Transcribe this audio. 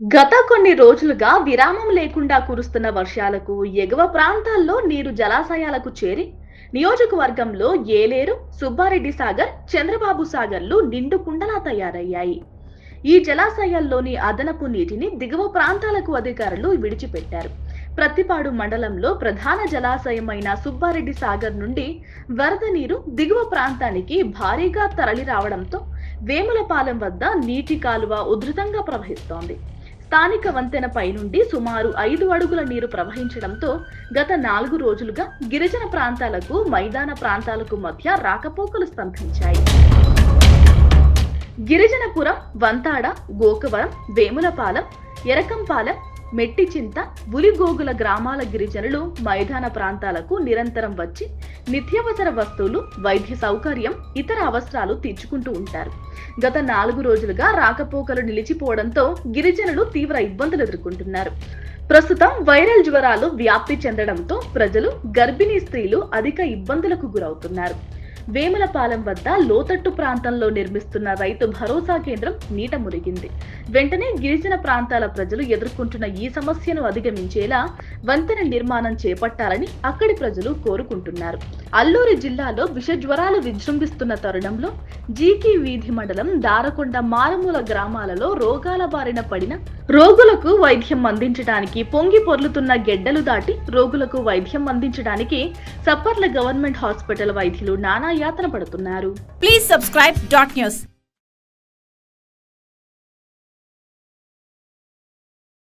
గత కొన్ని రోజులుగా విరామం లేకుండా కురుస్తున్న వర్షాలకు ఎగువ ప్రాంతాల్లో నీరు జలాశయాలకు చేరి నియోజకవర్గంలో ఏలేరు సుబ్బారెడ్డి సాగర్ చంద్రబాబు సాగర్లు నిండు కుండలా తయారయ్యాయి. ఈ జలాశయాల్లోని అదనపు నీటిని దిగువ ప్రాంతాలకు అధికారులు విడిచిపెట్టారు. ప్రతిపాడు మండలంలో ప్రధాన జలాశయమైన సుబ్బారెడ్డి సాగర్ నుండి వరద నీరు దిగువ ప్రాంతానికి భారీగా తరలి రావడంతో వేములపాలెం వద్ద నీటి కాలువ ఉధృతంగా ప్రవహిస్తోంది. స్థానిక వంతెనపై నుండి సుమారు ఐదు అడుగుల నీరు ప్రవహించడంతో గత నాలుగు రోజులుగా గిరిజన ప్రాంతాలకు మైదాన ప్రాంతాలకు మధ్య రాకపోకలు స్తంభించాయి. గిరిజనపురం వంతాడ గోకవరం వేములపాలెం ఎరకంపాలెం మెట్టిచింత బులిగోగుల గ్రామాల గిరిజనులు మైదాన ప్రాంతాలకు నిరంతరం వచ్చి నిత్యావసర వస్తువులు వైద్య సౌకర్యం ఇతర అవసరాలు తీర్చుకుంటూ ఉంటారు. గత నాలుగు రోజులుగా రాకపోకలు నిలిచిపోవడంతో గిరిజనులు తీవ్ర ఇబ్బందులు ఎదుర్కొంటున్నారు. ప్రస్తుతం వైరల్ జ్వరాలు వ్యాప్తి చెందడంతో ప్రజలు గర్భిణీ స్త్రీలు అధిక ఇబ్బందులకు గురవుతున్నారు. వేములపాలెం వద్ద లోతట్టు ప్రాంతంలో నిర్మిస్తున్న రైతు భరోసా కేంద్రం నీట మురిగింది వెంటనే గిరిజన ప్రాంతాల ప్రజలు ఎదుర్కొంటున్న ఈ సమస్యను అధిగమించేలా వంతెన నిర్మాణం చేపట్టాలని అక్కడి ప్రజలు కోరుకుంటున్నారు. అల్లూరి జిల్లాలో విష జ్వరాలు విజృంభిస్తున్న తరుణంలో జీకి వీధి మండలం దారకొండ మారుమూల గ్రామాలలో రోగాల బారిన పడిన రోగులకు వైద్యం అందించడానికి పొంగి పొర్లుతున్న గెడ్డలు దాటి రోగులకు వైద్యం అందించడానికి సప్పర్ల గవర్నమెంట్ హాస్పిటల్ వైద్యులు నానా యాతన పడుతున్నారు. Please subscribe dot news